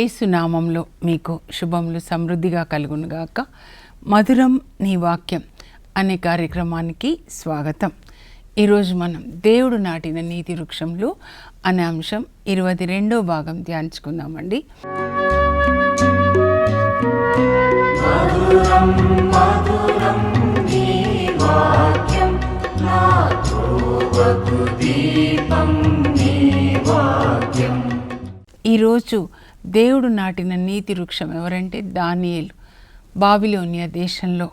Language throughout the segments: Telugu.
ఏసునామంలో మీకు శుభములు సమృద్ధిగా కలుగునుగాక. మధురం నీ వాక్యం అనే కార్యక్రమానికి స్వాగతం. ఈరోజు మనం దేవుడు నాటిన నీతి వృక్షంలో అనే అంశం ఇరవై రెండో భాగం ధ్యానించుకుందామండి. ఈరోజు దేవుడు నాటిన నీతి వృక్షం ఎవరంటే దానియేలు. బాబిలోనియా దేశంలో.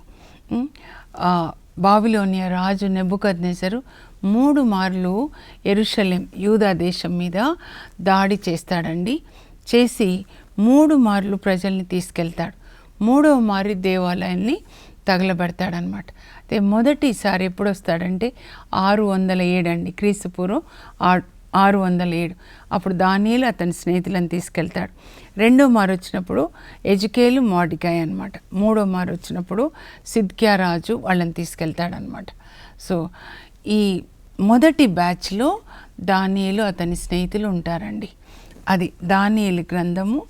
బాబిలోనియా రాజు నెబుకద్నెసరు మూడు మార్లు ఎరుషలేం యూదా దేశం మీద దాడి చేస్తాడండి. చేసి మూడు మార్లు ప్రజల్ని తీసుకెళ్తాడు. మూడవ మారి దేవాలయాన్ని తగలబెడతాడనమాట అయితే మొదటిసారి ఎప్పుడు వస్తాడంటే ఆరు వందల ఏడండి క్రీస్తుపూర్వం ఆ- ఆరు వందల ఏడు. అప్పుడు దానిలు అతని స్నేహితులను తీసుకెళ్తాడు. రెండో మారు వచ్చినప్పుడు ఎజుకేలు మాడికాయ్ అనమాట మూడో మారు వచ్చినప్పుడు సిద్క్యా రాజు వాళ్ళని తీసుకెళ్తాడనమాట సో ఈ మొదటి బ్యాచ్లో దానియేలు అతని స్నేహితులు ఉంటారండి. అది దానియలు గ్రంథము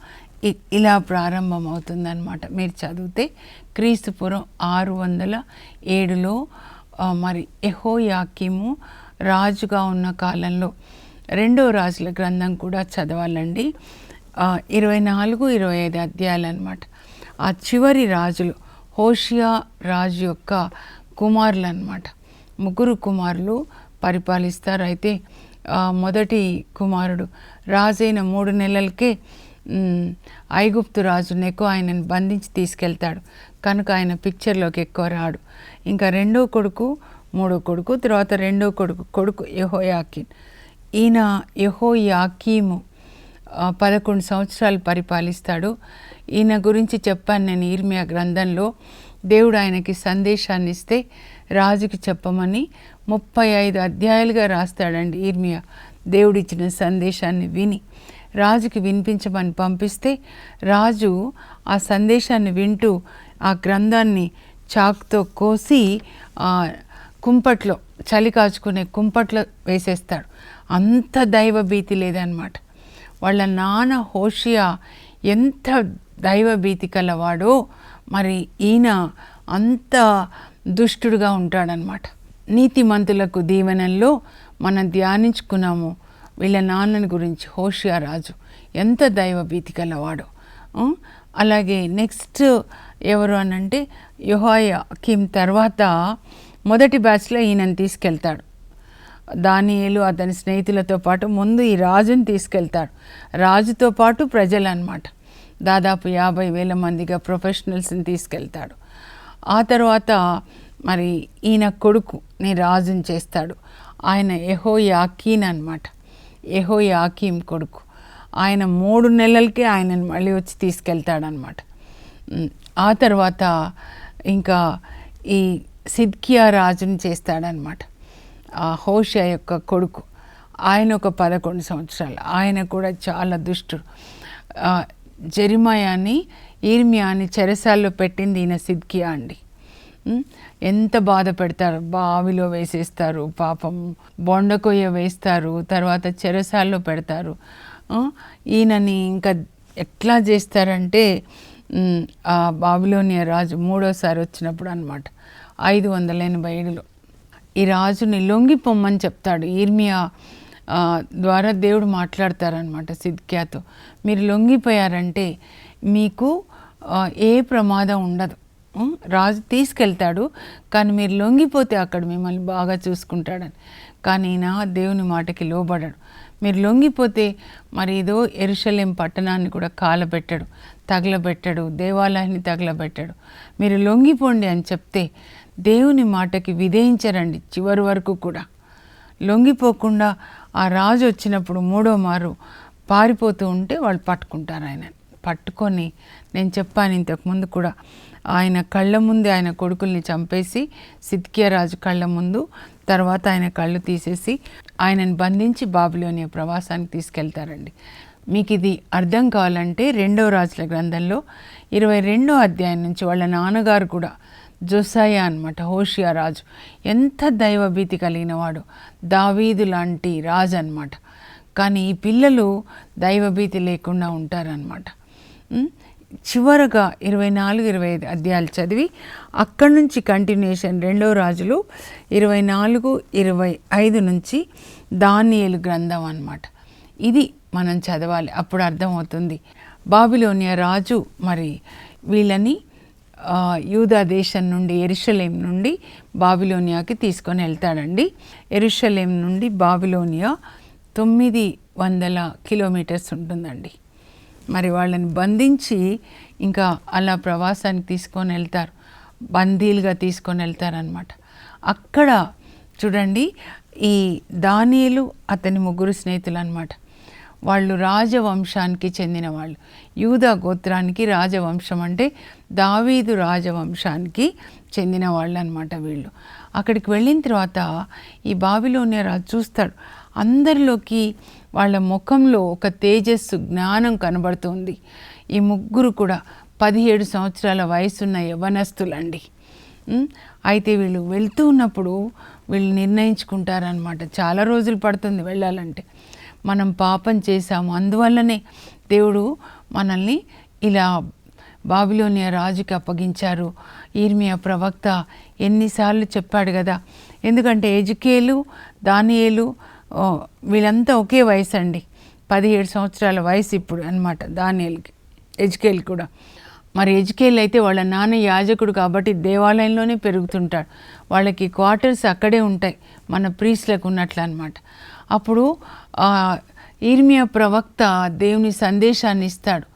ఇ- ఇలా ప్రారంభమవుతుందనమాట మీరు చదివితే క్రీస్తుపురం ఆరు వందల ఏడులో మరి ఎహోయాకిము రాజుగా ఉన్న కాలంలో రెండో రాజుల గ్రంథం కూడా చదవాలండి. ఇరవై నాలుగు ఇరవై ఐదు అధ్యాయాలు అనమాట ఆ చివరి రాజులు హోషియా రాజు యొక్క కుమారులు అనమాట ముగ్గురు కుమారులు పరిపాలిస్తారు. అయితే మొదటి కుమారుడు రాజైన మూడు నెలలకే ఐగుప్తు రాజు నెకు ఆయనను బంధించి తీసుకెళ్తాడు. కనుక ఆయన పిక్చర్లోకి ఎక్కువ రాడు. ఇంకా రెండో కొడుకు మూడో కొడుకు తర్వాత రెండో కొడుకు కొడుకు యహోయాకిన్. ఈయన యహోయాకీము పదకొండు సంవత్సరాలు పరిపాలిస్తాడు. ఈయన గురించి చెప్పాను నేను ఈర్మియా గ్రంథంలో. దేవుడు ఆయనకి సందేశాన్ని ఇస్తే రాజుకి చెప్పమని ముప్పై ఐదు అధ్యాయాలుగా రాస్తాడండి ఈర్మియా. దేవుడిచ్చిన సందేశాన్ని విని రాజుకి వినిపించమని పంపిస్తే రాజు ఆ సందేశాన్ని వింటూ ఆ గ్రంథాన్ని చాకుతో కోసి ఆ, కుంపట్లో చలి కాచుకునే కుంపట్లో వేసేస్తాడు. అంత దైవభీతి లేదనమాట వాళ్ళ నాన్న హోషియా ఎంత దైవ భీతి కలవాడో మరి ఈయన అంత దుష్టుడుగా ఉంటాడనమాట నీతిమంతులకు దీవెనల్లో మనం ధ్యానించుకున్నాము వీళ్ళ నాన్నని గురించి హోషియా రాజు. ఎంత దైవ కలవాడు అలాగే నెక్స్ట్ ఎవరు అనంటే యుహాయ కిమ్ తర్వాత మొదటి బ్యాచ్లో ఈయనని తీసుకెళ్తాడు. దానియులు అతని స్నేహితులతో పాటు ముందు ఈ రాజుని తీసుకెళ్తాడు. రాజుతో పాటు ప్రజలు దాదాపు యాభై వేల మందిగా ప్రొఫెషనల్స్ని తీసుకెళ్తాడు. ఆ తర్వాత మరి ఈయన కొడుకుని రాజుని చేస్తాడు. ఆయన ఎహో యాకీన్ అనమాట ఎహో యాకీం కొడుకు. ఆయన మూడు నెలలకే ఆయనను మళ్ళీ వచ్చి తీసుకెళ్తాడనమాట ఆ తర్వాత ఇంకా ఈ సిద్కియా రాజుని చేస్తాడనమాట హోషియా యొక్క కొడుకు ఆయన ఒక పదకొండు సంవత్సరాలు. ఆయన కూడా చాలా దుష్టుడు. ఆ, ఈర్మియాని చెరసాల్లో పెట్టింది ఈయన సిద్కియా అండి. ఎంత బాధ పెడతారు? బావిలో వేసేస్తారు పాపం బొండకొయ్య వేస్తారు తర్వాత చెరసాల్లో పెడతారు. ఈయనని ఇంకా ఎట్లా చేస్తారంటే ఆ బాబిలోనియా రాజు మూడోసారి వచ్చినప్పుడు అనమాట ఐదు వందల ఎనభై ఏడులో. ఈ రాజుని లొంగిపోమ్మని చెప్తాడు. ఈర్మియా ద్వారా దేవుడు మాట్లాడతారనమాట సిద్క్యాతో. మీరు లొంగిపోయారంటే మీకు ఏ ప్రమాదం ఉండదు. రాజు తీసుకెళ్తాడు కానీ మీరు లొంగిపోతే అక్కడ మిమ్మల్ని బాగా చూసుకుంటాడని. కానీ నా దేవుని మాటకి లోబడడు. మీరు లొంగిపోతే మరి ఏదో ఎరుషలేం పట్టణాన్ని కూడా కాలబెట్టడు తగలబెట్టడు దేవాలయాన్ని తగలబెట్టడు. మీరు లొంగిపోండి అని చెప్తే దేవుని మాటకి విధేయించరండి చివరి వరకు కూడా. లొంగిపోకుండా ఆ రాజు వచ్చినప్పుడు మూడో మారు పారిపోతూ ఉంటే వాళ్ళు పట్టుకుంటారు ఆయన పట్టుకొని నేను చెప్పాను ఇంతకుముందు కూడా ఆయన కళ్ళ ముందే ఆయన కొడుకుల్ని చంపేసి సిద్కియా రాజు కళ్ళ ముందు తర్వాత ఆయన కళ్ళు తీసేసి ఆయనను బంధించి బాబులోని ప్రవాసానికి తీసుకెళ్తారండి. మీకు ఇది అర్థం కావాలంటే రెండో రాజుల గ్రంథంలో ఇరవై రెండో అధ్యాయం నుంచి వాళ్ళ నాన్నగారు కూడా జోసాయా అనమాట హోషియా రాజు ఎంత దైవభీతి కలిగిన వాడు. దావీదు లాంటి రాజు అనమాట కానీ ఈ పిల్లలు దైవభీతి లేకుండా ఉంటారనమాట చివరగా ఇరవై నాలుగు ఇరవై ఐదు అధ్యాయాలు చదివి అక్కడి నుంచి కంటిన్యూషన్ రెండో రాజులు ఇరవై నాలుగు ఇరవై ఐదు నుంచి దానియలు గ్రంథం అనమాట ఇది మనం చదవాలి అప్పుడు అర్థమవుతుంది. బాబిలోనియా రాజు మరి వీళ్ళని యూదా దేశం నుండి ఎరుషలేం నుండి బాబిలోనియాకి తీసుకొని వెళ్తాడండి. ఎరుషలేం నుండి బాబిలోనియా తొమ్మిది వందల కిలోమీటర్స్ ఉంటుందండి. మరి వాళ్ళని బంధించి ఇంకా అలా ప్రవాసానికి తీసుకొని వెళ్తారు. బందీలుగా తీసుకొని వెళ్తారనమాట అక్కడ చూడండి ఈ దానియులు అతని ముగ్గురు స్నేహితులు అనమాట వాళ్ళు రాజవంశానికి చెందిన వాళ్ళు యూదా గోత్రానికి రాజవంశం అంటే దావీదు రాజవంశానికి చెందిన వాళ్ళు. అనమాట వీళ్ళు అక్కడికి వెళ్ళిన తర్వాత ఈ బావిలోనే రాజు చూస్తాడు. అందరిలోకి వాళ్ళ ముఖంలో ఒక తేజస్సు జ్ఞానం కనబడుతుంది. ఈ ముగ్గురు కూడా పదిహేడు సంవత్సరాల వయసున్న యవనస్తులండి అయితే వీళ్ళు వెళ్తూ ఉన్నప్పుడు వీళ్ళు నిర్ణయించుకుంటారనమాట చాలా రోజులు పడుతుంది వెళ్ళాలంటే. మనం పాపం చేశాము. అందువల్లనే దేవుడు మనల్ని ఇలా బాబిలోనియా రాజుకి అప్పగించారు. ఈర్మియా ప్రవక్త ఎన్నిసార్లు చెప్పాడు కదా. ఎందుకంటే ఎజుకేలు దానియేలు వీళ్ళంతా ఒకే వయసు అండి పదిహేడు సంవత్సరాల వయసు ఇప్పుడు అనమాట దానియేలుకి ఎజుకేల్ కూడా. మరి ఎజుకేల్ అయితే వాళ్ళ నాన్న యాజకుడు కాబట్టి దేవాలయంలోనే పెరుగుతుంటాడు. వాళ్ళకి క్వార్టర్స్ అక్కడే ఉంటాయి మన ప్రీస్లకు ఉన్నట్లు అనమాట అప్పుడు ఈర్మియా ప్రవక్త దేవుని సందేశాన్ని ఇస్తాడు.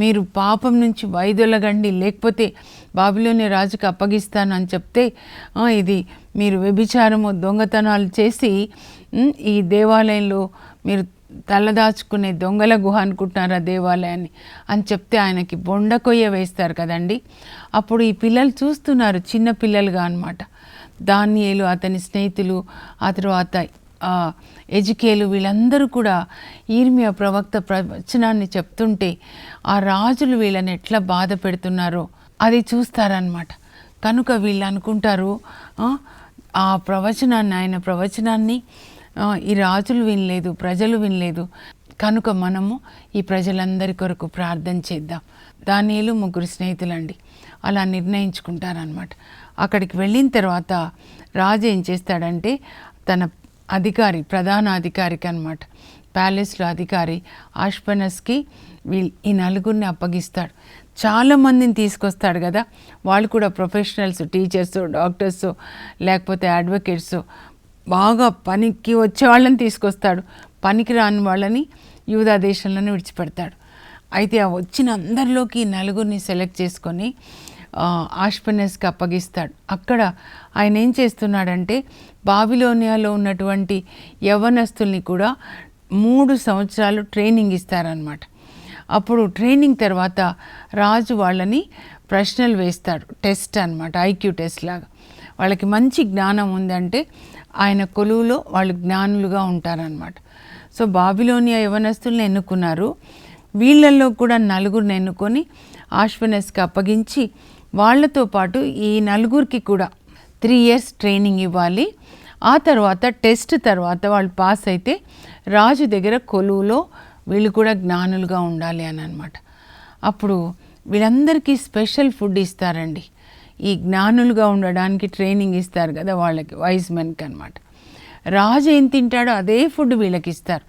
మీరు పాపం నుంచి వైదొలగండి లేకపోతే బాబిలోని రాజుకి అప్పగిస్తాను అని చెప్తే ఇది మీరు వ్యభిచారము దొంగతనాలు చేసి ఈ దేవాలయంలో మీరు తలదాచుకునే దొంగల గుహ అనుకుంటున్నారా దేవాలయాన్ని అని చెప్తే ఆయనకి బొండ కొయ్య వేస్తారు కదండి. అప్పుడు ఈ పిల్లలు చూస్తున్నారు చిన్న పిల్లలుగా అనమాట దానియేలు అతని స్నేహితులు ఆ తర్వాత ఎజుకేలు వీళ్ళందరూ కూడా ఈర్మియా ప్రవక్త ప్రవచనాన్ని చెప్తుంటే ఆ రాజులు వీళ్ళని ఎట్లా బాధ పెడుతున్నారో అది చూస్తారనమాట కనుక వీళ్ళు అనుకుంటారు "ఆ, ప్రవచనాన్ని ఆయన ప్రవచనాన్ని ఈ రాజులు వినలేదు ప్రజలు వినలేదు. కనుక మనము ఈ ప్రజలందరి కొరకు ప్రార్థన చేద్దాం. దానిలు ముగ్గురు స్నేహితులండి. అలా నిర్ణయించుకుంటారనమాట అక్కడికి వెళ్ళిన తర్వాత రాజు ఏం చేస్తాడంటే తన అధికారి ప్రధాన అధికారికి అనమాట ప్యాలెస్లో అధికారి ఆష్పనస్కి వీళ్ళు ఈ నలుగురిని అప్పగిస్తాడు. చాలామందిని తీసుకొస్తాడు కదా. వాళ్ళు కూడా ప్రొఫెషనల్స్ టీచర్స్ డాక్టర్స్ లేకపోతే అడ్వకేట్స్ బాగా పనికి వచ్చే వాళ్ళని తీసుకొస్తాడు. పనికి రాని వాళ్ళని యూదా దేశంలోనే విడిచిపెడతాడు. అయితే ఆ వచ్చిన అందరిలోకి నలుగురిని సెలెక్ట్ చేసుకొని ఆష్పనెస్కి అప్పగిస్తాడు. అక్కడ ఆయన ఏం చేస్తున్నాడంటే బాబిలోనియాలో ఉన్నటువంటి యవనస్తుల్ని కూడా మూడు సంవత్సరాలు ట్రైనింగ్ ఇస్తారనమాట అప్పుడు ట్రైనింగ్ తర్వాత రాజు వాళ్ళని ప్రశ్నలు వేస్తాడు. టెస్ట్ అనమాట ఐక్యూ టెస్ట్ లాగా. వాళ్ళకి మంచి జ్ఞానం ఉందంటే ఆయన కొలువులో వాళ్ళు జ్ఞానులుగా ఉంటారనమాట సో బాబిలోనియా యవనస్తుల్ని ఎన్నుకున్నారు. వీళ్ళల్లో కూడా నలుగురిని ఎన్నుకొని ఆశ్వనస్కి అప్పగించి వాళ్ళతో పాటు ఈ నలుగురికి కూడా త్రీ ఇయర్స్ ట్రైనింగ్ ఇవ్వాలి. ఆ తర్వాత టెస్ట్ తర్వాత వాళ్ళు పాస్ అయితే రాజు దగ్గర కొలువులో వీళ్ళు కూడా జ్ఞానులుగా ఉండాలి అని అనమాట అప్పుడు వీళ్ళందరికీ స్పెషల్ ఫుడ్ ఇస్తారండి. ఈ జ్ఞానులుగా ఉండడానికి ట్రైనింగ్ ఇస్తారు కదా వాళ్ళకి వైజ్ మెన్కి అనమాట రాజు ఏం తింటాడో అదే ఫుడ్ వీళ్ళకి ఇస్తారు.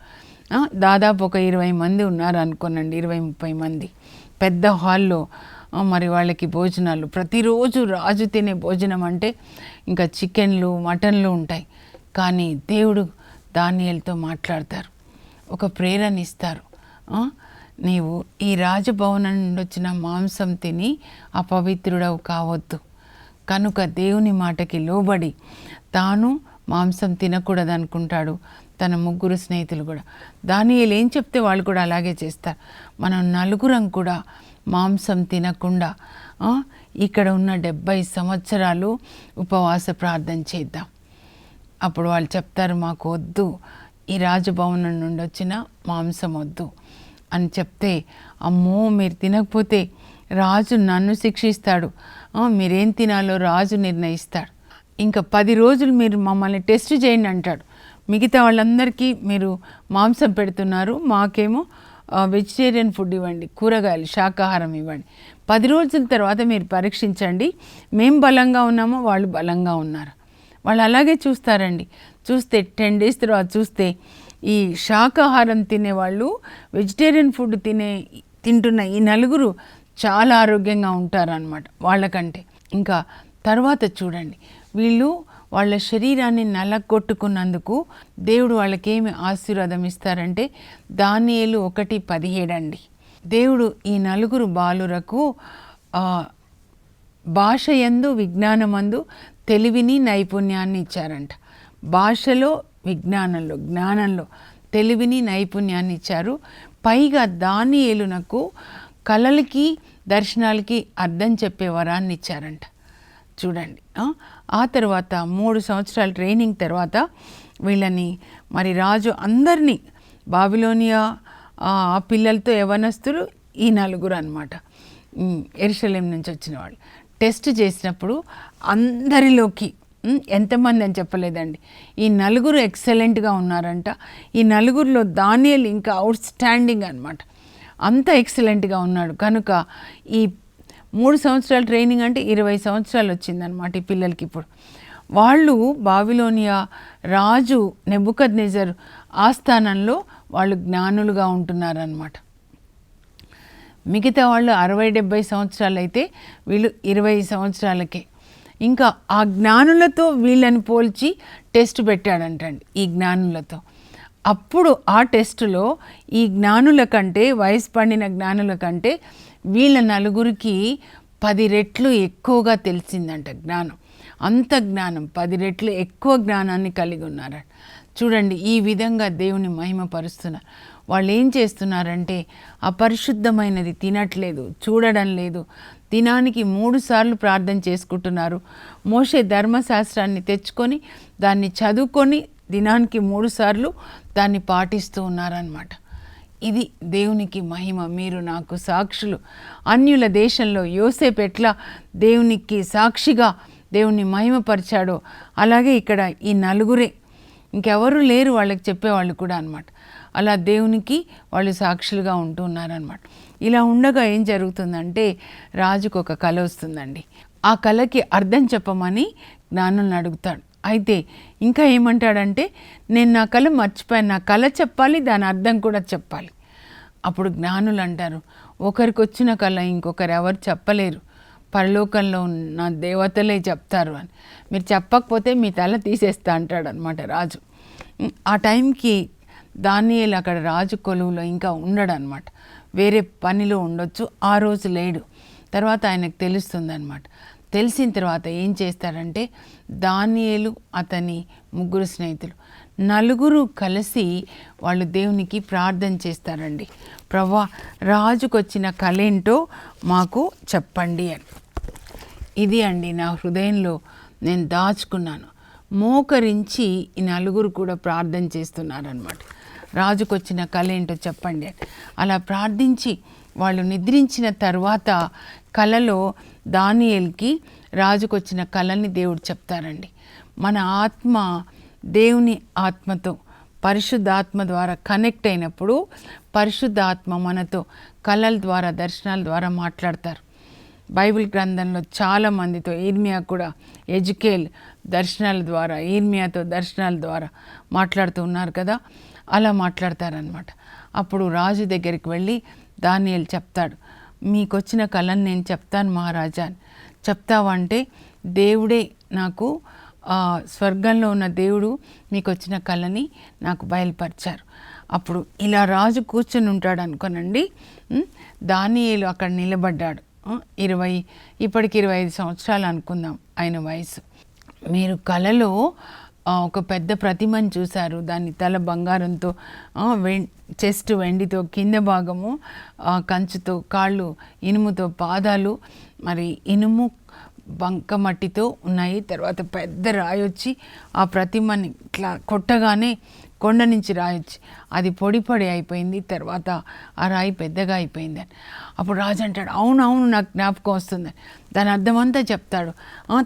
దాదాపు ఒక ఇరవై మంది ఉన్నారు అనుకోనండి ఇరవై ముప్పై మంది. పెద్ద హాల్లో మరి వాళ్ళకి భోజనాలు. ప్రతిరోజు రాజు తినే భోజనం అంటే ఇంకా చికెన్లు మటన్లు ఉంటాయి. కానీ దేవుడు దానియలతో మాట్లాడతారు. ఒక ప్రేరణ ఇస్తారు. నీవు ఈ రాజభవనం నుండి వచ్చిన మాంసం తిని అపవిత్రుడవు కావద్దు. కనుక దేవుని మాటకి లోబడి తాను మాంసం తినకూడదు అనుకుంటాడు తన ముగ్గురు స్నేహితులు కూడా. దానియలు ఏం చెప్తే వాళ్ళు కూడా అలాగే చేస్తారు. మనం నలుగురం కూడా మాంసం తినకుండా ఇక్కడ ఉన్న డెబ్బై సంవత్సరాలు ఉపవాస ప్రార్థన చేద్దాం. అప్పుడు వాళ్ళు చెప్తారు మాకు వద్దు ఈ రాజభవనం నుండి వచ్చిన మాంసం వద్దు. అని చెప్తే అమ్మో మీరు తినకపోతే రాజు నన్ను శిక్షిస్తాడు. మీరేం తినాలో రాజు నిర్ణయిస్తాడు. ఇంకా పది రోజులు మీరు మమ్మల్ని టెస్ట్ చేయండి అంటాడు. మిగతా వాళ్ళందరికీ మీరు మాంసం పెడుతున్నారు మాకేమో వెజిటేరియన్ ఫుడ్ ఇవ్వండి కూరగాయలు శాకాహారం ఇవ్వండి. పది రోజుల తర్వాత మీరు పరీక్షించండి. మేము బలంగా ఉన్నామో వాళ్ళు బలంగా ఉన్నారు. వాళ్ళు అలాగే చూస్తారండి. చూస్తే టెన్ డేస్ తర్వాత చూస్తే ఈ శాకాహారం తినేవాళ్ళు వెజిటేరియన్ ఫుడ్ తినే తింటున్న ఈ నలుగురు చాలా ఆరోగ్యంగా ఉంటారనమాట వాళ్ళకంటే. ఇంకా తర్వాత చూడండి. వీళ్ళు వాళ్ళ శరీరాన్ని నలగొట్టుకున్నందుకు దేవుడు వాళ్ళకేమి ఆశీర్వాదం ఇస్తారంటే దానియేలు ఒకటి పదిహేడు అండి. దేవుడు ఈ నలుగురు బాలురకు భాష యందు విజ్ఞానమందు తెలివిని నైపుణ్యాన్ని ఇచ్చారంట. భాషలో విజ్ఞానంలో జ్ఞానంలో తెలివిని నైపుణ్యాన్ని ఇచ్చారు. పైగా దానియేలునకు కళలకి దర్శనాలకి అర్థం చెప్పే వరాన్ని ఇచ్చారంట. చూడండి ఆ? తర్వాత మూడు సంవత్సరాల ట్రైనింగ్ తర్వాత వీళ్ళని మరి రాజు అందరినీ బాబిలోనియా ఆ పిల్లలతో యవనస్తులు ఈ నలుగురు అనమాట ఎరుసలేం నుంచి వచ్చిన వాళ్ళు. టెస్ట్ చేసినప్పుడు అందరిలోకి ఎంతమంది అని చెప్పలేదండి. ఈ నలుగురు ఎక్సలెంట్గా ఉన్నారంట. ఈ నలుగురిలో దానియల్ ఇంకా అవుట్ స్టాండింగ్ అనమాట అంత ఎక్సలెంట్గా ఉన్నాడు. కనుక ఈ మూడు సంవత్సరాల ట్రైనింగ్ అంటే ఇరవై సంవత్సరాలు వచ్చిందనమాట ఈ పిల్లలకి ఇప్పుడు. వాళ్ళు బావిలోనియా రాజు నెబుకద్ నిజర్ ఆస్థానంలో వాళ్ళు జ్ఞానులుగా ఉంటున్నారనమాట మిగతా వాళ్ళు అరవై డెబ్భై సంవత్సరాలు అయితే వీళ్ళు ఇరవై సంవత్సరాలకే. ఇంకా ఆ జ్ఞానులతో వీళ్ళని పోల్చి టెస్ట్ పెట్టాడంటండి ఈ జ్ఞానులతో. అప్పుడు ఆ టెస్టులో ఈ జ్ఞానుల కంటే వయసు పడిన జ్ఞానుల కంటే వీళ్ళ నలుగురికి పది రెట్లు ఎక్కువగా తెలిసిందంట జ్ఞానం. అంత జ్ఞానం పది రెట్లు ఎక్కువ జ్ఞానాన్ని కలిగి ఉన్నారట. చూడండి ఈ విధంగా దేవుని మహిమపరుస్తున్నారు వాళ్ళు ఏం చేస్తున్నారంటే అపరిశుద్ధమైనది తినట్లేదు చూడడం లేదు. దినానికి మూడు సార్లు ప్రార్థన చేసుకుంటున్నారు. మోసే ధర్మశాస్త్రాన్ని తెచ్చుకొని దాన్ని చదువుకొని దినానికి మూడు సార్లు దాన్ని పాటిస్తూ ఉన్నారనమాట ఇది దేవునికి మహిమ. మీరు నాకు సాక్షులు. అన్యుల దేశంలో యోసేపు ఎట్లా దేవునికి సాక్షిగా దేవుని మహిమపరిచాడో అలాగే ఇక్కడ ఈ నలుగురే. ఇంకెవరు లేరు వాళ్ళకి చెప్పేవాళ్ళు కూడా అనమాట అలా దేవునికి వాళ్ళు సాక్షులుగా ఉంటూ ఉన్నారనమాట ఇలా ఉండగా ఏం జరుగుతుందంటే రాజుకు ఒక కళ వస్తుందండి. ఆ కళకి అర్థం చెప్పమని జ్ఞానులను అడుగుతాడు. అయితే ఇంకా ఏమంటాడంటే నేను నా కళ మర్చిపోయాను. నా కళ చెప్పాలి దాని అర్థం కూడా చెప్పాలి. అప్పుడు జ్ఞానులు అంటారు ఒకరికి వచ్చిన కళ ఇంకొకరు ఎవరు చెప్పలేరు. పరలోకంలో ఉన్న దేవతలే చెప్తారు అని. మీరు చెప్పకపోతే మీ తల తీసేస్తా అంటాడు అనమాట రాజు ఆ టైంకి దానియలు అక్కడ రాజు కొలువులో ఇంకా ఉండడు అనమాట వేరే పనిలో ఉండొచ్చు. ఆ రోజు లేడు. తర్వాత ఆయనకు తెలుస్తుంది అనమాట తెలిసిన తర్వాత ఏం చేస్తారంటే దానియేలు అతని ముగ్గురు స్నేహితులు. నలుగురు కలిసి వాళ్ళు దేవునికి ప్రార్థన చేస్తారండి. ప్రభా రాజుకు వచ్చిన మాకు చెప్పండి అని. ఇది అండి నా హృదయంలో నేను దాచుకున్నాను. మోకరించి ఈ నలుగురు కూడా ప్రార్థన చేస్తున్నారనమాట రాజుకు వచ్చిన కళ ఏంటో చెప్పండి అని. అలా ప్రార్థించి వాళ్ళు నిద్రించిన తర్వాత కళలో దానియల్కి రాజుకొచ్చిన కళని దేవుడు చెప్తారండి. మన ఆత్మ దేవుని ఆత్మతో పరిశుద్ధాత్మ ద్వారా కనెక్ట్ అయినప్పుడు పరిశుద్ధాత్మ మనతో కళల ద్వారా దర్శనాల ద్వారా మాట్లాడతారు. బైబిల్ గ్రంథంలో చాలా మందితో ఈర్మియా కూడా ఎజుకేల్ దర్శనాల ద్వారా ఈర్మియాతో దర్శనాల ద్వారా మాట్లాడుతూ ఉన్నారు కదా అలా మాట్లాడతారనమాట అప్పుడు రాజు దగ్గరికి వెళ్ళి దానియల్ చెప్తాడు. మీకు వచ్చిన కళను నేను చెప్తాను మహారాజా చెప్తావంటే దేవుడే నాకు స్వర్గంలో ఉన్న దేవుడు మీకు వచ్చిన కళని నాకు బయలుపరిచారు. అప్పుడు ఇలా రాజు కూర్చొని ఉంటాడు అనుకోనండి. దానియలు దానియేలు అక్కడ నిలబడ్డాడు. ఇరవై ఇప్పటికి ఇరవై ఐదు సంవత్సరాలు అనుకుందాం ఆయన వయసు. మీరు కళలో ఒక పెద్ద ప్రతిమను చూశారు. దాని తల బంగారంతో వె చెస్ట్ వెండితో కింద భాగము కంచుతో కాళ్ళు ఇనుముతో పాదాలు మరి ఇనుము బంకమట్టితో ఉన్నాయి. తర్వాత పెద్ద రాయి వచ్చి ఆ ప్రతిమని ఇట్లా కొట్టగానే కొండ నుంచి రాయొచ్చి అది పొడి పొడి అయిపోయింది తర్వాత ఆ రాయి పెద్దగా అయిపోయింది అని. అప్పుడు రాజు అంటాడు అవును అవును నాకు జ్ఞాపకం వస్తుంది దాని అర్థమంతా చెప్తాడు.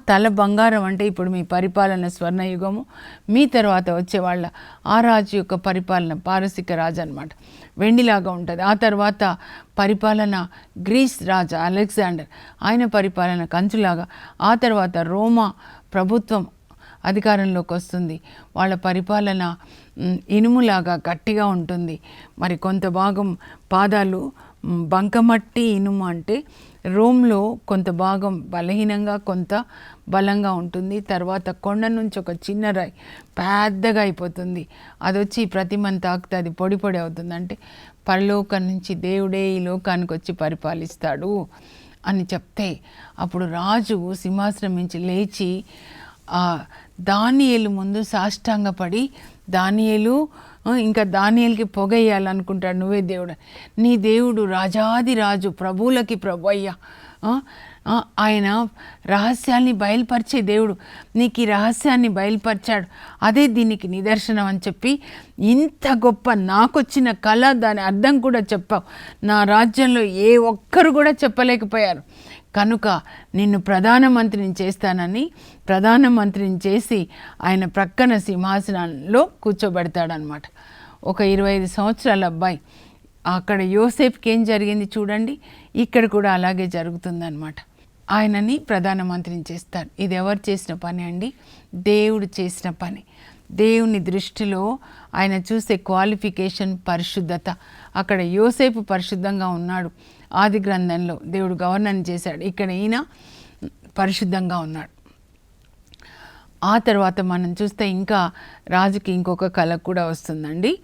తల బంగారం అంటే ఇప్పుడు మీ పరిపాలన స్వర్ణయుగము మీ తర్వాత వచ్చే వాళ్ళ ఆ రాజు యొక్క పరిపాలన పారసిక రాజు అనమాట వెండిలాగా ఉంటుంది. ఆ తర్వాత పరిపాలన గ్రీస్ రాజా అలెగ్జాండర్. ఆయన పరిపాలన కంచులాగా. ఆ తర్వాత రోమా ప్రభుత్వం అధికారంలోకి వస్తుంది. వాళ్ళ పరిపాలన ఇనుములాగా గట్టిగా ఉంటుంది. మరి కొంత భాగం పాదాలు బంకమట్టి ఇనుము అంటే రోమ్లో కొంత భాగం బలహీనంగా కొంత బలంగా ఉంటుంది. తర్వాత కొండ నుంచి ఒక చిన్న రాయి పెద్దగా అయిపోతుంది. అది వచ్చి ప్రతిమని తాకితే అది పొడి పొడి అవుతుంది. అంటే పరలోకం నుంచి దేవుడే ఈ లోకానికి వచ్చి పరిపాలిస్తాడు అని చెప్తే అప్పుడు రాజు సింహాసనం నుంచి లేచి ఆ ముందు సాష్టాంగపడి దానియలు ఇంకా దానియేలుకి పొగయ్యాలనుకుంటాడు నువ్వే దేవుడు. నీ దేవుడు రాజాది రాజు ప్రభువులకి ప్రభు అయ్యా. ఆయన రహస్యాన్ని బయలుపరిచే దేవుడు. నీకు ఈ రహస్యాన్ని బయలుపరిచాడు. అదే దీనికి నిదర్శనం అని చెప్పి ఇంత గొప్ప నాకొచ్చిన కళ దాని అర్థం కూడా చెప్పావు. నా రాజ్యంలో ఏ ఒక్కరు కూడా చెప్పలేకపోయారు. కనుక నిన్ను ప్రధానమంత్రిని చేస్తానని ప్రధానమంత్రిని చేసి ఆయన ప్రక్కన సింహాసనంలో కూర్చోబెడతాడనమాట ఒక ఇరవై ఐదు సంవత్సరాల అబ్బాయి. అక్కడ యోసేఫ్కి ఏం జరిగింది చూడండి. ఇక్కడ కూడా అలాగే జరుగుతుందనమాట ఆయనని ప్రధానమంత్రిని చేస్తారు ఇది ఎవరు చేసిన పని అండి? దేవుడు చేసిన పని. దేవుని దృష్టిలో ఆయన చూసే క్వాలిఫికేషన్ పరిశుద్ధత. అక్కడ యోసేపు పరిశుద్ధంగా ఉన్నాడు. ఆది గ్రంథంలో దేవుడు గవర్నర్ చేశాడు. ఇక్కడ ఈయన పరిశుద్ధంగా ఉన్నాడు. ఆ తర్వాత మనం చూస్తే ఇంకా రాజుకి ఇంకొక కళ కూడా వస్తుందండి.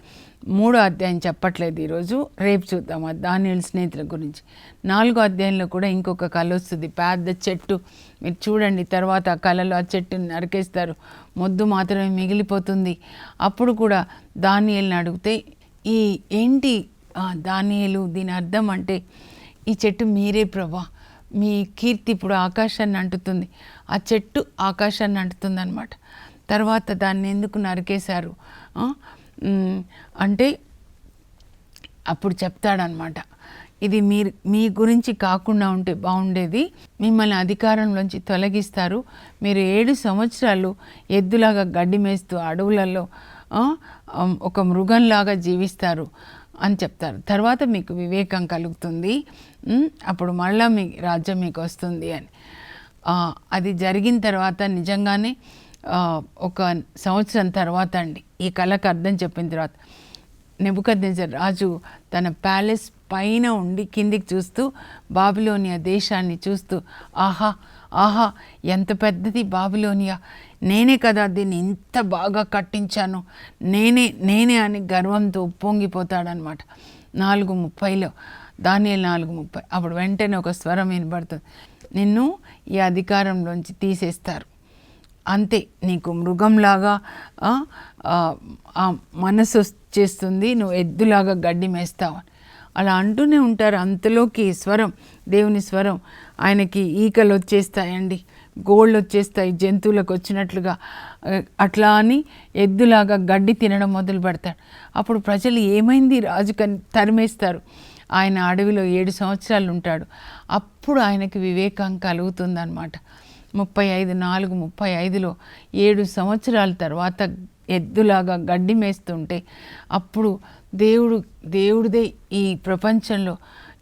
మూడో అధ్యాయం చెప్పట్లేదు ఈరోజు. రేపు చూద్దాం ఆ దానియుల స్నేహితుల గురించి. నాలుగో అధ్యాయంలో కూడా ఇంకొక కళ వస్తుంది. పెద్ద చెట్టు. మీరు చూడండి తర్వాత ఆ కళలో ఆ చెట్టుని నరికేస్తారు. మొద్దు మాత్రమే మిగిలిపోతుంది. అప్పుడు కూడా దానియల్ని అడిగితే ఈ ఏంటి దానియలు దీని అర్థం అంటే ఈ చెట్టు మీరే ప్రభా. మీ కీర్తి ఇప్పుడు ఆకాశాన్ని అంటుతుంది. ఆ చెట్టు ఆకాశాన్ని అంటుతుంది అనమాట తర్వాత దాన్ని ఎందుకు నరికేశారు? అంటే అప్పుడు చెప్తాడనమాట ఇది మీరు మీ గురించి కాకుండా ఉంటే బాగుండేది. మిమ్మల్ని అధికారంలోంచి తొలగిస్తారు. మీరు ఏడు సంవత్సరాలు ఎద్దులాగా గడ్డి మేస్తూ అడవులలో ఒక మృగంలాగా జీవిస్తారు. అని చెప్తారు. తర్వాత మీకు వివేకం కలుగుతుంది. అప్పుడు మళ్ళీ మీ రాజ్యం మీకు వస్తుంది అని. అది జరిగిన తర్వాత నిజంగానే ఒక సంవత్సరం తర్వాత అండి ఈ కళకు అర్థం చెప్పిన తర్వాత నెబుకద్నెజర్ రాజు తన ప్యాలెస్ పైన ఉండి కిందికి చూస్తూ బాబిలోనియా దేశాన్ని చూస్తూ ఆహా ఆహా ఎంత పెద్దది బాబిలోనియా? నేనే కదా దీన్ని ఇంత బాగా కట్టించాను. నేనే నేనే అని గర్వంతో ఉప్పొంగిపోతాడనమాట నాలుగు ముప్పైలో దాని నాలుగు ముప్పై. అప్పుడు వెంటనే ఒక స్వరం వినబడుతుంది. నిన్ను ఈ అధికారంలోంచి తీసేస్తారు. అంతే నీకు మృగంలాగా ఆ, మనసు వచ్చేస్తుంది నువ్వు ఎద్దులాగా గడ్డి మేస్తావు అని. అలా అంటూనే ఉంటారు. అంతలోకి స్వరం దేవుని స్వరం ఆయనకి ఈకలు వచ్చేస్తాయండి. గోళ్ళు వచ్చేస్తాయి. జంతువులకు వచ్చినట్లుగా అట్లా అని ఎద్దులాగా గడ్డి తినడం మొదలు పెడతాడు. అప్పుడు ప్రజలు ఏమైంది? రాజు కని తరిమేస్తారు. ఆయన అడవిలో ఏడు సంవత్సరాలు ఉంటాడు. అప్పుడు ఆయనకి వివేకం కలుగుతుందన్నమాట. ముప్పై ఐదు నాలుగు ముప్పై ఐదులో ఏడు సంవత్సరాల తర్వాత ఎద్దులాగా గడ్డి మేస్తుంటే అప్పుడు దేవుడు దేవుడిదే ఈ ప్రపంచంలో.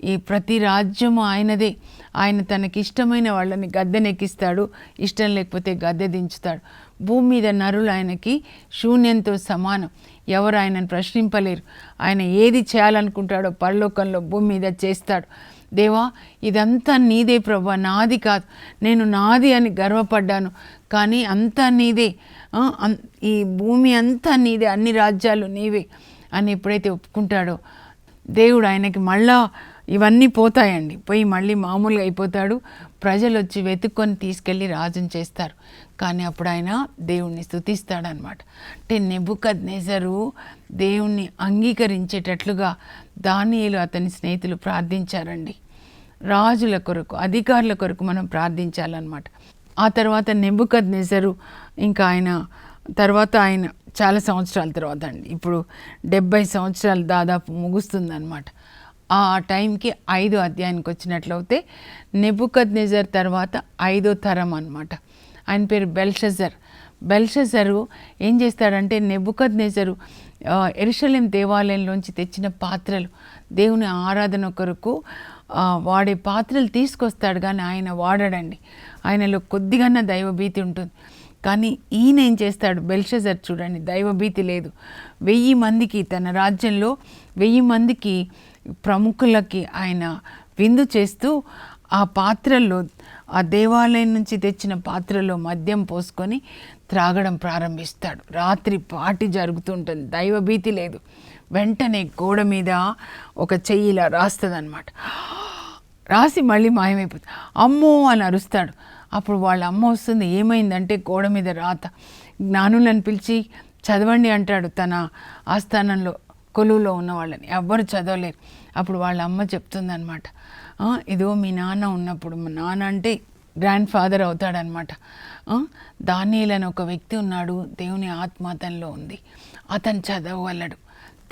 ఈ ప్రతి రాజ్యము ఆయనదే. ఆయన తనకిష్టమైన వాళ్ళని గద్దెనెక్కిస్తాడు. ఇష్టం లేకపోతే గద్దె దించుతాడు. భూమి మీద నరులు ఆయనకి శూన్యంతో సమానం. ఎవరు ఆయనను ప్రశ్నింపలేరు. ఆయన ఏది చేయాలనుకుంటాడో పరలోకంలో భూమి మీద చేస్తాడు. దేవా ఇదంతా నీదే ప్రభా. నాది కాదు. నేను నాది అని గర్వపడ్డాను. కానీ అంతా నీదే. ఈ భూమి అంతా నీదే. అన్ని రాజ్యాలు నీవే. అని ఎప్పుడైతే ఒప్పుకుంటాడో దేవుడు ఆయనకి మళ్ళా ఇవన్నీ పోతాయండి. పోయి మళ్ళీ మామూలుగా అయిపోతాడు. ప్రజలు వచ్చి వెతుక్కొని తీసుకెళ్ళి రాజుని చేస్తారు. కానీ అప్పుడు ఆయన దేవుణ్ణి స్థుతిస్తాడనమాట. అంటే నెబుకద్ నెజరు దేవుణ్ణి అంగీకరించేటట్లుగా దానియులు అతని స్నేహితులు ప్రార్థించారండి. రాజుల కొరకు అధికారుల కొరకు మనం ప్రార్థించాలన్నమాట. ఆ తర్వాత నెబుకద్ నెజరు ఇంకా ఆయన తర్వాత ఆయన చాలా సంవత్సరాల తర్వాత అండి. ఇప్పుడు డెబ్బై సంవత్సరాలు దాదాపు ముగుస్తుందన్నమాట. ఆ టైంకి ఐదో అధ్యాయానికి వచ్చినట్లయితే నెబుకద్ నిజర్ తర్వాత ఐదో తరం అనమాట ఆయన పేరు బెల్షజర్. బెల్షజరు ఏం చేస్తాడంటే నెబుకద్ నెజరు ఎరుషలేం దేవాలయంలోంచి తెచ్చిన పాత్రలు దేవుని ఆరాధన కొరకు వాడే పాత్రలు తీసుకొస్తాడు కానీ ఆయన వాడడండి. ఆయనలో కొద్దిగా దైవభీతి ఉంటుంది. కానీ ఈయన ఏం చేస్తాడు? బెల్షజర్ చూడండి దైవభీతి లేదు. వెయ్యి మందికి తన రాజ్యంలో వెయ్యి మందికి ప్రముఖులకి ఆయన విందు చేస్తూ ఆ పాత్రల్లో ఆ దేవాలయం నుంచి తెచ్చిన పాత్రలో మద్యం పోసుకొని త్రాగడం ప్రారంభిస్తాడు. రాత్రి పాటి జరుగుతుంటుంది దైవభీతి లేదు. వెంటనే గోడ మీద ఒక చెయ్యిలా రాస్తుంది అనమాట రాసి మళ్ళీ మాయమైపోతుంది. అమ్మో అని అరుస్తాడు. అప్పుడు వాళ్ళ అమ్మ వస్తుంది ఏమైందంటే గోడ మీద రాత. జ్ఞానులను పిలిచి చదవండి అంటాడు తన ఆస్థానంలో కొలువులో ఉన్న వాళ్ళని. ఎవ్వరు చదవలేరు. అప్పుడు వాళ్ళ అమ్మ చెప్తుందనమాట ఇదో మీ నాన్న ఉన్నప్పుడు మా నాన్న అంటే గ్రాండ్ ఫాదర్ అవుతాడనమాట దానిలని ఒక వ్యక్తి ఉన్నాడు దేవుని ఆత్మ అతనిలో ఉంది. అతను చదవగలడు.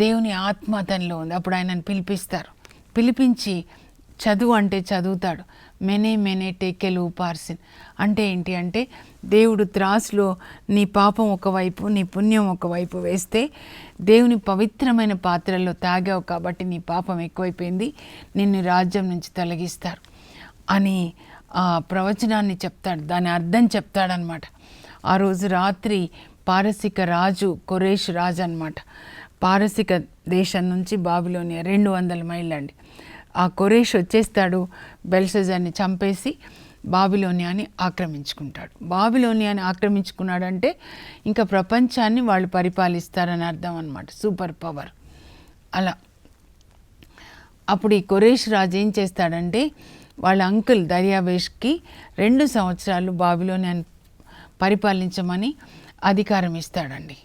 దేవుని ఆత్మ అతనిలో ఉంది. అప్పుడు ఆయనను పిలిపిస్తారు. పిలిపించి చదువు అంటే చదువుతాడు. మెనే మెనే టేకెలు పార్సిన్ అంటే ఏంటి అంటే దేవుడు త్రాసులో నీ పాపం ఒకవైపు నీ పుణ్యం ఒకవైపు వేస్తే దేవుని పవిత్రమైన పాత్రల్లో తాగావు కాబట్టి నీ పాపం ఎక్కువైపోయింది నిన్ను రాజ్యం నుంచి తొలగిస్తారు అని ఆ ప్రవచనాన్ని చెప్తాడు దాని అర్థం చెప్తాడనమాట. ఆ రోజు రాత్రి పారసిక రాజు కొరేష్ రాజు అనమాట పారసిక దేశం నుంచి బాబిలోనియా రెండు వందల మైళ్ళండి. ఆ కొరేష్ వచ్చేస్తాడు బెల్షజర్ని చంపేసి బాబిలోనియాని ఆక్రమించుకుంటాడు. బాబిలోనియాని ఆక్రమించుకున్నాడంటే ఇంకా ప్రపంచాన్ని వాళ్ళు పరిపాలిస్తారని అర్థం అనమాట సూపర్ పవర్. అలా. అప్పుడు ఈ కొరేష్ రాజు ఏం చేస్తాడంటే వాళ్ళ అంకుల్ దర్యావేష్కి రెండు సంవత్సరాలు బాబిలోనియాని పరిపాలించమని అధికారం ఇస్తాడండి.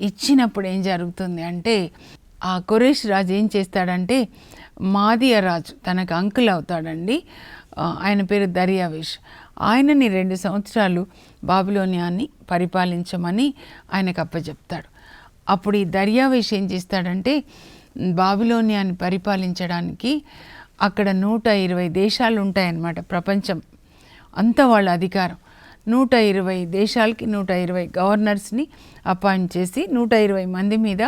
ఇచ్చినప్పుడు ఏం జరుగుతుంది అంటే ఆ కొరేష్ రాజు ఏం చేస్తాడంటే మాదియరాజు తనకు అంకుల్ అవుతాడండి. ఆయన పేరు దర్యావేష్. ఆయనని రెండు సంవత్సరాలు బాబిలోనియాన్ని పరిపాలించమని ఆయనకు అప్పచెప్తాడు అప్పుడు ఈ దర్యావేష్ ఏం చేస్తాడంటే బాబిలోనియాన్ని పరిపాలించడానికి అక్కడ నూట ఇరవై దేశాలు ఉంటాయన్నమాట ప్రపంచం. అంత వాళ్ళ అధికారం. నూట ఇరవై దేశాలకి నూట ఇరవై గవర్నర్స్ని అపాయింట్ చేసి నూట ఇరవై మంది మీద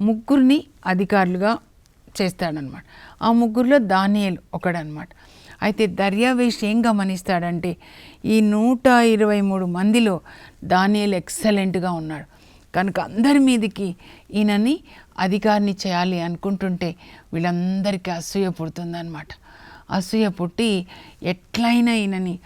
ముగ్గురిని అధికారులుగా చేస్తాడనమాట. ఆ ముగ్గురులో దానియలు ఒకడనమాట. అయితే దర్యావేష్ ఏం గమనిస్తాడంటే ఈ నూట ఇరవై మూడు మందిలో దానియలు ఎక్సలెంట్గా ఉన్నాడు. కనుక అందరి మీదకి ఈయనని అధికారిని చేయాలి అనుకుంటుంటే వీళ్ళందరికీ అసూయ పుడుతుందన్నమాట అసూయ పుట్టి ఎట్లయినా ఈయనని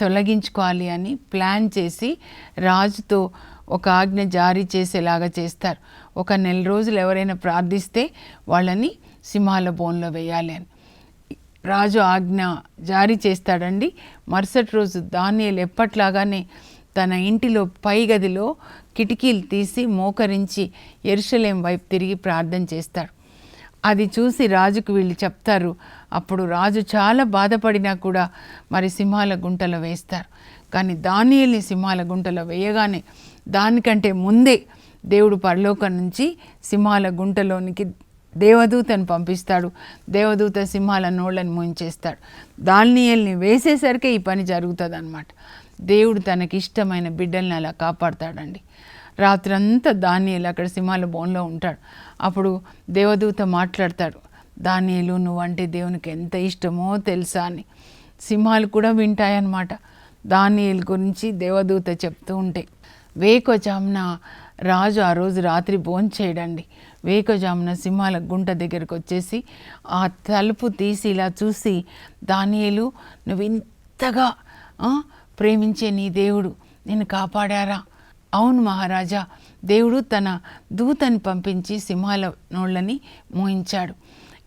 తొలగించుకోవాలి అని ప్లాన్ చేసి రాజుతో ఒక ఆజ్ఞ జారీ చేసేలాగా చేస్తారు. ఒక నెల రోజులు ఎవరైనా ప్రార్థిస్తే వాళ్ళని సింహాల బోన్లో వేయాలి అని. రాజు ఆజ్ఞ జారీ చేస్తాడండి. మరుసటి రోజు దానియలు ఎప్పట్లాగానే తన ఇంటిలో పై గదిలో కిటికీలు తీసి మోకరించి ఎరుషలేం వైపు తిరిగి ప్రార్థన చేస్తాడు. అది చూసి రాజుకు వీళ్ళు చెప్తారు అప్పుడు రాజు చాలా బాధపడినా కూడా మరి సింహాల గుంటలో వేస్తారు. కానీ దానియల్ని సింహాల గుంటలో వేయగానే దానికంటే ముందే దేవుడు పరలోకం నుంచి సింహాల గుంటలోనికి దేవదూతను పంపిస్తాడు. దేవదూత సింహాల నోళ్ళని ముంచేస్తాడు. దానియల్ని వేసేసరికి ఈ పని జరుగుతుంది అనమాట దేవుడు తనకి ఇష్టమైన బిడ్డల్ని అలా కాపాడతాడండి. రాత్రంతా దానియలు అక్కడ సింహాల బోన్లో ఉంటాడు. అప్పుడు దేవదూత మాట్లాడతాడు దానియలు నువ్వంటే దేవునికి ఎంత ఇష్టమో తెలుసా అని. సింహాలు కూడా వింటాయన్నమాట. దానియేలు గురించి దేవదూత చెప్తూ ఉంటే. వేకోజామున రాజు ఆ రోజు రాత్రి భోంచేయడండి వేకోజామున సింహాల గుంట దగ్గరకు వచ్చేసి ఆ తలుపు తీసి ఇలా చూసి దానియలు నువ్వు ఇంతగా ప్రేమించే నీ దేవుడు నిన్ను కాపాడారా? అవును మహారాజా దేవుడు తన దూతని పంపించి సింహాల నోళ్ళని మోయించాడు.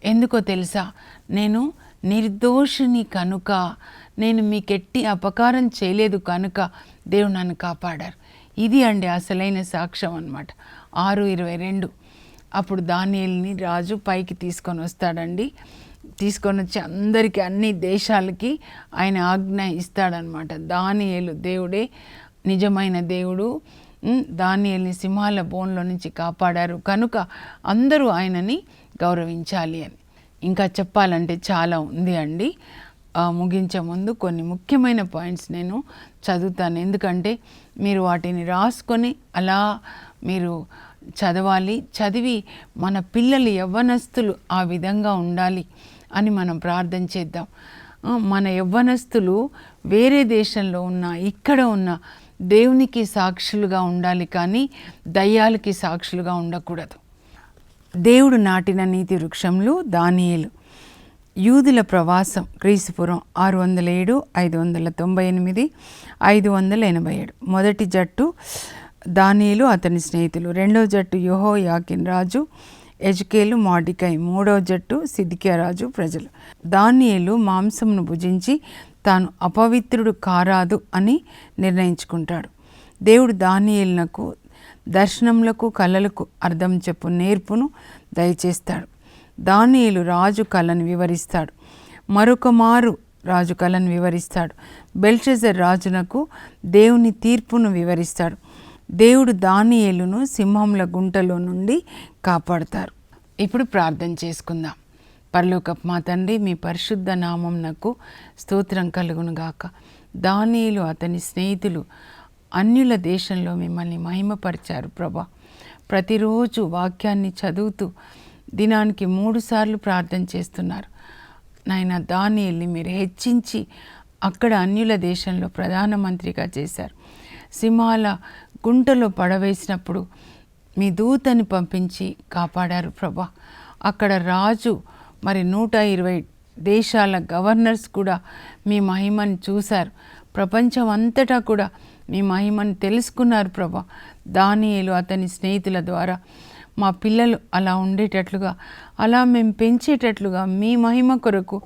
ఎందుకో తెలుసా నేను నిర్దోషిని కనుక నేను మీకెట్టి అపకారం చేయలేదు కనుక దేవుడు నన్ను కాపాడారు. ఇది అండి అసలైన సాక్ష్యం అనమాట ఆరు ఇరవై రెండు. అప్పుడు దానియల్ని రాజు పైకి తీసుకొని వస్తాడండి. తీసుకొని వచ్చి అందరికీ అన్ని దేశాలకి ఆయన ఆజ్ఞ ఇస్తాడనమాట దానియలు దేవుడే నిజమైన దేవుడు. దానియల్ని సింహాల బోన్లో నుంచి కాపాడారు. కనుక అందరూ ఆయనని గౌరవించాలి అని. ఇంకా చెప్పాలంటే చాలా ఉంది అండి. ముగించే ముందు కొన్ని ముఖ్యమైన పాయింట్స్ నేను చదువుతాను. ఎందుకంటే మీరు వాటిని రాసుకొని అలా మీరు చదవాలి చదివి మన పిల్లలు యవ్వనస్తులు ఆ విధంగా ఉండాలి అని మనం ప్రార్థన చేద్దాం. మన యవ్వనస్తులు వేరే దేశంలో ఉన్న ఇక్కడ ఉన్న దేవునికి సాక్షులుగా ఉండాలి కానీ దయ్యాలకి సాక్షులుగా ఉండకూడదు. దేవుడు నాటిన నీతి వృక్షంలో దానియేలు. యూదుల ప్రవాసం క్రీస్తుపురం ఆరు వందల ఏడు ఐదు వందల తొంభై ఎనిమిది ఐదు వందల ఎనభై ఏడు మొదటి జట్టు దానియులు అతని స్నేహితులు. రెండో జట్టు యోహో యాకిన్ రాజు ఎజుకేలు మాడికై మూడో జట్టు రాజు ప్రజలు. దానియులు మాంసంను భుజించి తాను అపవిత్రుడు కారాదు అని నిర్ణయించుకుంటాడు. దేవుడు దానియేలునకు దర్శనములకు కళలకు అర్థం చెప్పు నేర్పును దయచేస్తాడు. దానియులు రాజు కళను వివరిస్తాడు. మరొక మారు రాజు కళను వివరిస్తాడు. బెల్షెజర్ రాజునకు దేవుని తీర్పును వివరిస్తాడు. దేవుడు దానియేలును సింహంల గుంటలో నుండి కాపాడతారు. ఇప్పుడు ప్రార్థన చేసుకుందాం. పరలోకపు మా తండ్రి మీ పరిశుద్ధ నామం నాకు స్తోత్రం కలుగునుగాక దానియులు అతని స్నేహితులు అన్యుల దేశంలో మిమ్మల్ని మహిమపరిచారు ప్రభా. ప్రతిరోజు వాక్యాన్ని చదువుతూ దినానికి మూడుసార్లు ప్రార్థన చేస్తున్నారు. నాయన దానియల్ని మీరు హెచ్చించి అక్కడ అన్యుల దేశంలో ప్రధానమంత్రిగా చేశారు. సింహాల గుంటలో పడవేసినప్పుడు మీ దూతని పంపించి కాపాడారు ప్రభా. అక్కడ రాజు మరి నూట ఇరవై దేశాల గవర్నర్స్ కూడా మీ మహిమను చూశారు. ప్రపంచం అంతటా కూడా మీ మహిమను తెలుసుకున్నారు ప్రభా. దానియలు అతని స్నేహితుల ద్వారా మా పిల్లలు అలా ఉండేటట్లుగా అలా మేము పెంచేటట్లుగా మీ మహిమ కొరకు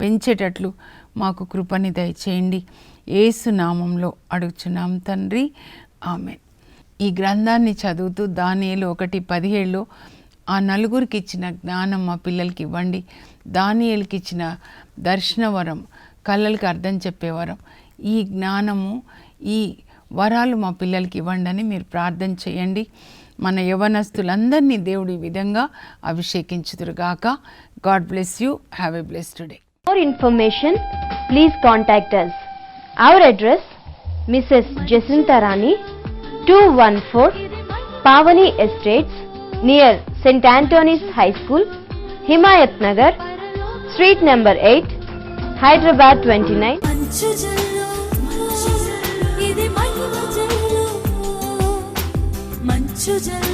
పెంచేటట్లు మాకు కృపని దయచేయండి. ఏసు నామంలో అడుగుచున్నాం తండ్రి. ఆమె ఈ గ్రంథాన్ని చదువుతూ దానియేలు ఒకటి పదిహేడులో ఆ నలుగురికి ఇచ్చిన జ్ఞానం మా పిల్లలకి ఇవ్వండి. దానియలకి ఇచ్చిన దర్శనవరం కళ్ళకి అర్థం చెప్పే వరం. ఈ జ్ఞానము ఈ వరాలు మా పిల్లలకి ఇవ్వండి అని మీరు ప్రార్థన చేయండి. మన యవనస్తులందరినీ దేవుడు ఈ విధంగా అభిషేకించుదురుగాక God bless you have a blessed day more information, please contact us. Our address Mrs. Jacinta Rani, 214 Pavani Estates, near St. Anthony's High School, Himayat Nagar, Street number 8, Hyderabad 29. మంచు జల్లు ఇది మహిమ జల్లు మంచు జల్లు